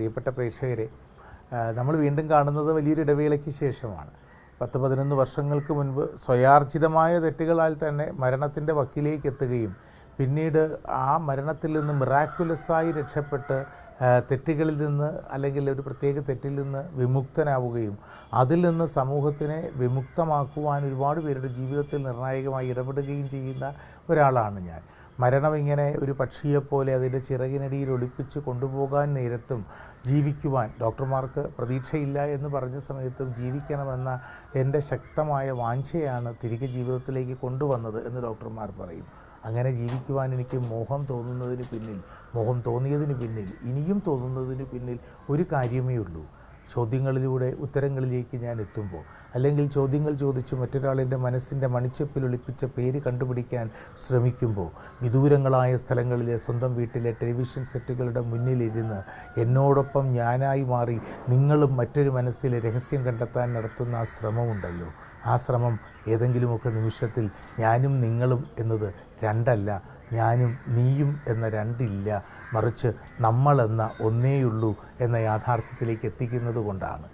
പ്രിയപ്പെട്ട പ്രേക്ഷകരെ നമ്മൾ വീണ്ടും കാണുന്നത് വലിയൊരു ഇടവേളയ്ക്ക് ശേഷമാണ്. പത്ത് പതിനൊന്ന് വർഷങ്ങൾക്ക് മുൻപ് സ്വയാർജിതമായ തെറ്റുകളാൽ തന്നെ മരണത്തിന്റെ വക്കിലേക്ക് എത്തുകയും പിന്നീട് ആ മരണത്തിൽ നിന്ന് മിറാക്കുലസായി രക്ഷപ്പെട്ട് തെറ്റുകളിൽ നിന്ന് അല്ലെങ്കിൽ ഒരു പ്രത്യേക തെറ്റിൽ നിന്ന് വിമുക്തനാവുകയും അതിൽ നിന്ന് സമൂഹത്തിനെ വിമുക്തമാക്കുവാൻ ഒരുപാട് പേരുടെ ജീവിതത്തിൽ നിർണായകമായി ഇടപെടുകയും ചെയ്യുന്ന ഒരാളാണ് ഞാൻ. മരണം ഇങ്ങനെ ഒരു പക്ഷിയെപ്പോലെ അതിന്റെ ചിറകിനടിയിൽ ഒളിപ്പിച്ച് കൊണ്ടുപോകാൻ നേരത്തും ജീവിക്കുവാൻ ഡോക്ടർമാർക്ക് പ്രതീക്ഷയില്ല എന്ന് പറഞ്ഞ സമയത്തും ജീവിക്കണമെന്ന എന്റെ ശക്തമായ വാഞ്ചയാണ് തിരികെ ജീവിതത്തിലേക്ക് കൊണ്ടുവന്നത് എന്ന് ഡോക്ടർമാർ പറയും. അങ്ങനെ ജീവിക്കുവാൻ എനിക്ക് മോഹം തോന്നുന്നതിന് പിന്നിൽ മോഹം തോന്നിയതിന് പിന്നിൽ ഇനിയും തോന്നുന്നതിന് പിന്നിൽ ഒരു കാര്യമേ ഉള്ളൂ. ചോദ്യങ്ങളിലൂടെ ഉത്തരങ്ങളിലേക്ക് ഞാൻ എത്തുമ്പോൾ അല്ലെങ്കിൽ ചോദ്യങ്ങൾ ചോദിച്ച് മറ്റൊരാളിന്റെ മനസ്സിന്റെ മണിച്ചപ്പിൽ ഒളിപ്പിച്ച പേര് കണ്ടുപിടിക്കാൻ ശ്രമിക്കുമ്പോൾ വിദൂരങ്ങളായ സ്ഥലങ്ങളിലെ സ്വന്തം വീട്ടിലെ ടെലിവിഷൻ സെറ്റുകളുടെ മുന്നിലിരുന്ന് എന്നോടൊപ്പം ഞാനായി മാറി നിങ്ങളും മറ്റൊരു മനസ്സിലെ രഹസ്യം കണ്ടെത്താൻ നടത്തുന്ന ആ ശ്രമമുണ്ടല്ലോ. ആ ശ്രമം ഏതെങ്കിലുമൊക്കെ നിമിഷത്തിൽ ഞാനും നിങ്ങളും എന്നത് രണ്ടല്ല ഞാനും നീയും എന്ന രണ്ടില്ല മറിച്ച് നമ്മളെന്ന ഒന്നേയുള്ളൂ എന്ന യാഥാർത്ഥ്യത്തിലേക്ക് എത്തിക്കുന്നത് കൊണ്ടാണ്